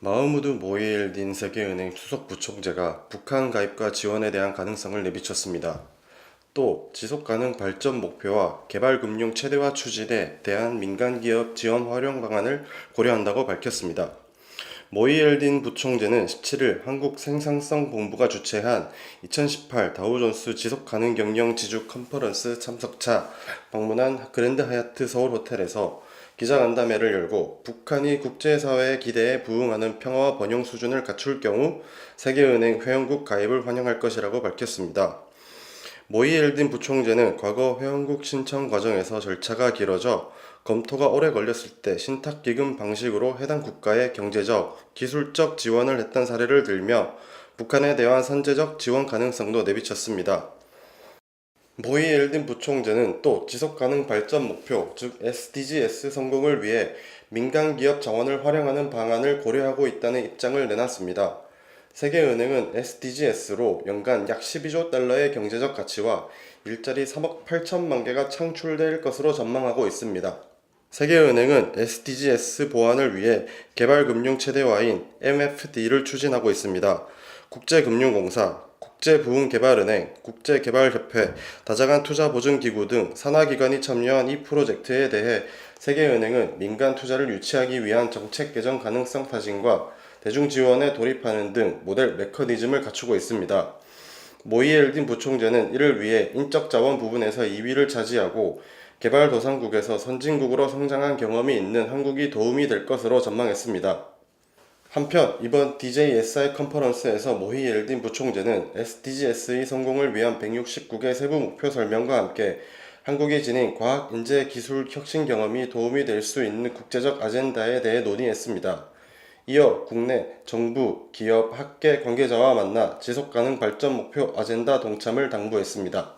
마흐무드 모이엘딘 세계은행 수석 부총재가 북한 가입과 지원에 대한 가능성을 내비쳤습니다. 또 지속 가능 발전 목표와 개발 금융 최대화 추진에 대한 민간 기업 지원 활용 방안을 고려한다고 밝혔습니다. 모이엘딘 부총재는 17일 한국 생산성 본부가 주최한 2018 다우존스 지속 가능 경영 지주 컨퍼런스 참석차 방문한 그랜드 하얏트 서울 호텔에서 기자간담회를 열고 북한이 국제사회의 기대에 부응하는 평화와 번영 수준을 갖출 경우 세계은행 회원국 가입을 환영할 것이라고 밝혔습니다. 모이엘딘 부총재는 과거 회원국 신청 과정에서 절차가 길어져 검토가 오래 걸렸을 때 신탁기금 방식으로 해당 국가에 경제적, 기술적 지원을 했던 사례를 들며 북한에 대한 선제적 지원 가능성도 내비쳤습니다. 모이엘딘 부총재는 또 지속가능 발전 목표, 즉 SDGs 성공을 위해 민간 기업 자원을 활용하는 방안을 고려하고 있다는 입장을 내놨습니다. 세계은행은 SDGs로 연간 약 12조 달러의 경제적 가치와 일자리 3억 8천만 개가 창출될 것으로 전망하고 있습니다. 세계은행은 SDGs 보완을 위해 개발금융 최대화인 MFD를 추진하고 있습니다. 국제금융공사, 국제부흥개발은행, 국제개발협회, 다자간 투자보증기구 등 산하기관이 참여한 이 프로젝트에 대해 세계은행은 민간 투자를 유치하기 위한 정책 개정 가능성 타진과 대중 지원에 돌입하는 등 모델 메커니즘을 갖추고 있습니다. 모이엘딘 부총재는 이를 위해 인적 자원 부분에서 2위를 차지하고 개발도상국에서 선진국으로 성장한 경험이 있는 한국이 도움이 될 것으로 전망했습니다. 한편 이번 DJSI 컨퍼런스에서 모히 엘딘 부총재는 SDGs의 성공을 위한 169개 세부 목표 설명과 함께 한국이 지닌 과학, 인재, 기술 혁신 경험이 도움이 될 수 있는 국제적 아젠다에 대해 논의했습니다. 이어 국내, 정부, 기업, 학계 관계자와 만나 지속가능 발전 목표 아젠다 동참을 당부했습니다.